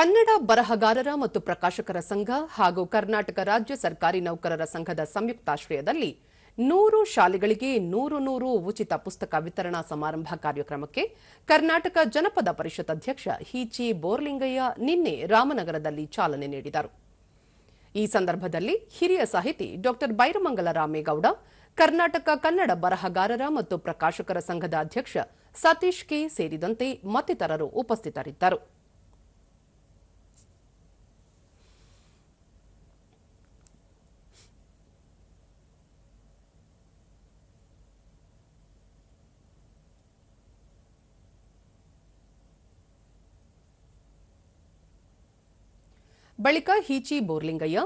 ಕನ್ನಡ ಬರಹಗಾರರ ಮತ್ತು ಪ್ರಕಾಶಕರ ಸಂಘ ಹಾಗೂ ಕರ್ನಾಟಕ ರಾಜ್ಯ ಸರ್ಕಾರಿ ನೌಕರರ ಸಂಘದ ಸಂಯುಕ್ತಾಶ್ರಯದಲ್ಲಿ ನೂರು ಶಾಲೆಗಳಿಗೆ ನೂರು ನೂರು ಉಚಿತ ಪುಸ್ತಕ ವಿತರಣಾ ಸಮಾರಂಭ ಕಾರ್ಯಕ್ರಮಕ್ಕೆ ಕರ್ನಾಟಕ ಜನಪದ ಪರಿಷತ್ ಅಧ್ಯಕ್ಷ ಹೀಚಿ ಬೋರ್ಲಿಂಗಯ್ಯ ನಿನ್ನೆ ರಾಮನಗರದಲ್ಲಿ ಚಾಲನೆ ನೀಡಿದರು. ಈ ಸಂದರ್ಭದಲ್ಲಿ ಹಿರಿಯ ಸಾಹಿತಿ ಡಾಕ್ಟರ್ ಬೈರಮಂಗಲ ರಾಮೇಗೌಡ, ಕರ್ನಾಟಕ ಕನ್ನಡ ಬರಹಗಾರರ ಮತ್ತು ಪ್ರಕಾಶಕರ ಸಂಘದ ಅಧ್ಯಕ್ಷ ಸತೀಶ್ ಕೆ ಸೇರಿದಂತೆ ಮತ್ತಿತರರು ಉಪಸ್ಥಿತರಿದ್ದರು. ಬಳಿಕ ಹೀಚಿ ಬೋರ್ಲಿಂಗಯ್ಯ,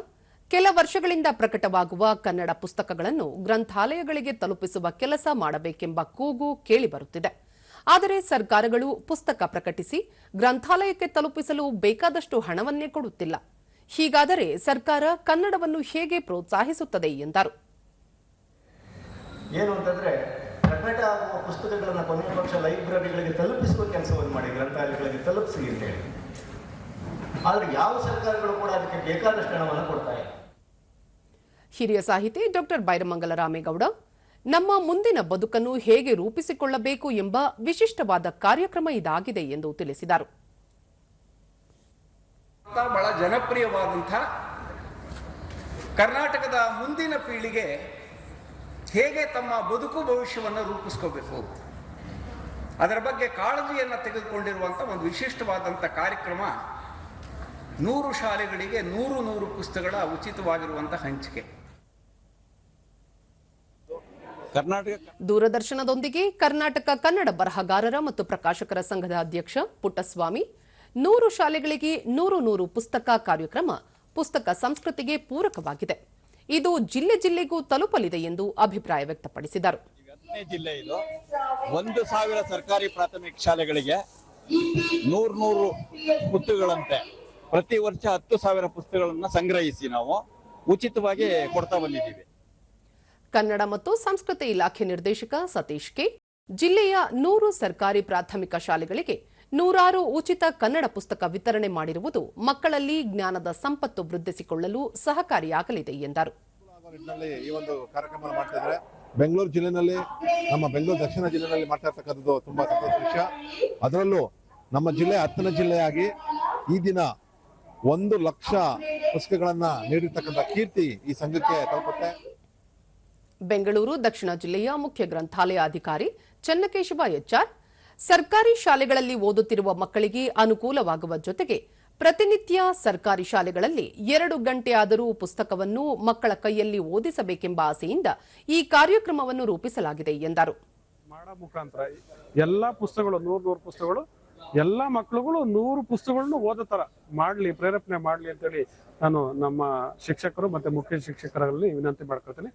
ಕೆಲ ವರ್ಷಗಳಿಂದ ಪ್ರಕಟವಾಗುವ ಕನ್ನಡ ಪುಸ್ತಕಗಳನ್ನು ಗ್ರಂಥಾಲಯಗಳಿಗೆ ತಲುಪಿಸುವ ಕೆಲಸ ಮಾಡಬೇಕೆಂಬ ಕೂಗು ಕೇಳಿಬರುತ್ತಿದೆ. ಆದರೆ ಸರ್ಕಾರಗಳು ಪುಸ್ತಕ ಪ್ರಕಟಿಸಿ ಗ್ರಂಥಾಲಯಕ್ಕೆ ತಲುಪಿಸಲು ಬೇಕಾದಷ್ಟು ಹಣವನ್ನೇ ಕೊಡುತ್ತಿಲ್ಲ. ಹೀಗಾದರೆ ಸರ್ಕಾರ ಕನ್ನಡವನ್ನು ಹೇಗೆ ಪ್ರೋತ್ಸಾಹಿಸುತ್ತದೆ ಎಂದರು. ಏನು ಅಂತಂದ್ರೆ, ಪ್ರಕಟ ಪುಸ್ತಕಗಳನ್ನು ಕೊನೆಯ ಪಕ್ಷ ಲೈಬ್ರರಿಗಳಿಗೆ ತಲುಪಿಸುವ ಕೆಲಸವನ್ನು ಮಾಡಿ, ಗ್ರಂಥಾಲಯಗಳಿಗೆ ತಲುಪಿಸಿ ಅಂತ ಹೇಳಿ ಆದ್ರೆ ಯಾವ ಸರ್ಕಾರಗಳು ಕೂಡ ಅದಕ್ಕೆ ಬೇಕಾದಷ್ಟು ಹಣವನ್ನು ಕೊಡ್ತಾ ಇಲ್ಲ. ಹಿರಿಯ ಸಾಹಿತಿ ಡಾಕ್ಟರ್ ಬೈರಮಂಗಲ ರಾಮೇಗೌಡ ನಮ್ಮ ಮುಂದಿನ ಬದುಕನ್ನು ಹೇಗೆ ರೂಪಿಸಿಕೊಳ್ಳಬೇಕು ಎಂಬ ವಿಶಿಷ್ಟವಾದ ಕಾರ್ಯಕ್ರಮ ಇದಾಗಿದೆ ಎಂದು ತಿಳಿಸಿದರು. ಬಹಳ ಜನಪ್ರಿಯವಾದಂಥ ಕರ್ನಾಟಕದ ಮುಂದಿನ ಪೀಳಿಗೆ ಹೇಗೆ ತಮ್ಮ ಬದುಕು ಭವಿಷ್ಯವನ್ನು ರೂಪಿಸ್ಕೋಬೇಕು. ಅದರ ಬಗ್ಗೆ ಕಾಳಜಿಯನ್ನು ತೆಗೆದುಕೊಂಡಿರುವಂಥ ಒಂದು ವಿಶಿಷ್ಟವಾದಂಥ ಕಾರ್ಯಕ್ರಮ ನೂರು ಶಾಲೆಗಳಿಗೆ ನೂರು ನೂರು ಪುಸ್ತಕಗಳ ಉಚಿತವಾಗಿರುವಂತಹ ಹಂಚಿಕೆ. ಕರ್ನಾಟಕ ದೂರದರ್ಶನದೊಂದಿಗೆ ಕರ್ನಾಟಕ ಕನ್ನಡ ಬರಹಗಾರರ ಮತ್ತು ಪ್ರಕಾಶಕರ ಸಂಘದ ಅಧ್ಯಕ್ಷ ಪುಟ್ಟಸ್ವಾಮಿ ನೂರು ಶಾಲೆಗಳಿಗೆ ನೂರು ನೂರು ಪುಸ್ತಕ ಕಾರ್ಯಕ್ರಮ ಪುಸ್ತಕ ಸಂಸ್ಕೃತಿಗೆ ಪೂರಕವಾಗಿದೆ. ಇದು ಜಿಲ್ಲೆ ಜಿಲ್ಲೆಗೂ ತಲುಪಲಿದೆ ಎಂದು ಅಭಿಪ್ರಾಯ ವ್ಯಕ್ತಪಡಿಸಿದರು. ಜಿಲ್ಲೆ ಇದು. ಒಂದು ಸಾವಿರ ಸರ್ಕಾರಿ ಪ್ರಾಥಮಿಕ ಶಾಲೆಗಳಿಗೆ ನೂರು ನೂರು ಪುಸ್ತಕಗಳಂತೆ ಪ್ರತಿ ವರ್ಷ ಹತ್ತು ಸಾವಿರ ಪುಸ್ತಕಗಳನ್ನ ಸಂಗ್ರಹಿಸಿ ನಾವು ಉಚಿತವಾಗಿ ಕೊಡ್ತಾ ಬಂದಿದ್ದೀವಿ. ಕನ್ನಡ ಮತ್ತು ಸಂಸ್ಕೃತಿ ಇಲಾಖೆ ನಿರ್ದೇಶಕ ಸತೀಶ್ ಕೆ. ಜಿಲ್ಲೆಯ ನೂರು ಸರ್ಕಾರಿ ಪ್ರಾಥಮಿಕ ಶಾಲೆಗಳಿಗೆ ನೂರಾರು ಉಚಿತ ಕನ್ನಡ ಪುಸ್ತಕ ವಿತರಣೆ ಮಾಡಿರುವುದು ಮಕ್ಕಳಲ್ಲಿ ಜ್ಞಾನದ ಸಂಪತ್ತು ವೃದ್ಧಿಸಿಕೊಳ್ಳಲು ಸಹಕಾರಿಯಾಗಲಿದೆ ಎಂದರು. ಈ ಒಂದು ಕಾರ್ಯಕ್ರಮ ಮಾಡ್ತಾ ಇದ್ದಾರೆ. ಬೆಂಗಳೂರು ಜಿಲ್ಲೆನಲ್ಲಿ ನಮ್ಮ ಬೆಂಗಳೂರು ದಕ್ಷಿಣ ಜಿಲ್ಲೆಯಲ್ಲಿ ಮಾಡ್ತಾ ಇರ್ತಕ್ಕಂಥದ್ದು ತುಂಬಾ ಸಂತೋಷ ವಿಷಯ. ಅದರಲ್ಲೂ ನಮ್ಮ ಜಿಲ್ಲೆ ಹತ್ತನೇ ಜಿಲ್ಲೆಯಾಗಿ ಈ ದಿನ ಒಂದು ಲಕ್ಷ ಪುಸ್ತಕಗಳನ್ನ ನೀಡಿರ್ತಕ್ಕಂಥ ಕೀರ್ತಿ ಈ ಸಂಘಕ್ಕೆ ತಲುಪುತ್ತೆ. ಬೆಂಗಳೂರು ದಕ್ಷಿಣ ಜಿಲ್ಲೆಯ ಮುಖ್ಯ ಗ್ರಂಥಾಲಯ ಅಧಿಕಾರಿ ಚನ್ನಕೇಶವ ಎಚ್ಆರ್ ಸರ್ಕಾರಿ ಶಾಲೆಗಳಲ್ಲಿ ಓದುತ್ತಿರುವ ಮಕ್ಕಳಿಗೆ ಅನುಕೂಲವಾಗುವ ಜೊತೆಗೆ ಪ್ರತಿನಿತ್ಯ ಸರ್ಕಾರಿ ಶಾಲೆಗಳಲ್ಲಿ ಎರಡು ಗಂಟೆಯಾದರೂ ಆದರೂ ಪುಸ್ತಕವನ್ನು ಮಕ್ಕಳ ಕೈಯಲ್ಲಿ ಓದಿಸಬೇಕೆಂಬ ಆಸೆಯಿಂದ ಈ ಕಾರ್ಯಕ್ರಮವನ್ನು ರೂಪಿಸಲಾಗಿದೆ ಎಂದರು. ಎಲ್ಲಾ ಪುಸ್ತಕಗಳು ನೂರ್ ನೂರು ಪುಸ್ತಕಗಳು ಎಲ್ಲಾ ಮಕ್ಳುಗಳು ನೂರು ಪುಸ್ತಕಗಳನ್ನು ಓದೋ ತರ ಮಾಡ್ಲಿ, ಪ್ರೇರೇಪಣೆ ಮಾಡ್ಲಿ ಅಂತೇಳಿ ನಾನು ನಮ್ಮ ಶಿಕ್ಷಕರು ಮತ್ತೆ ಮುಖ್ಯ ಶಿಕ್ಷಕರಲ್ಲಿ ವಿನಂತಿ ಮಾಡ್ಕೊಳ್ತೀನಿ.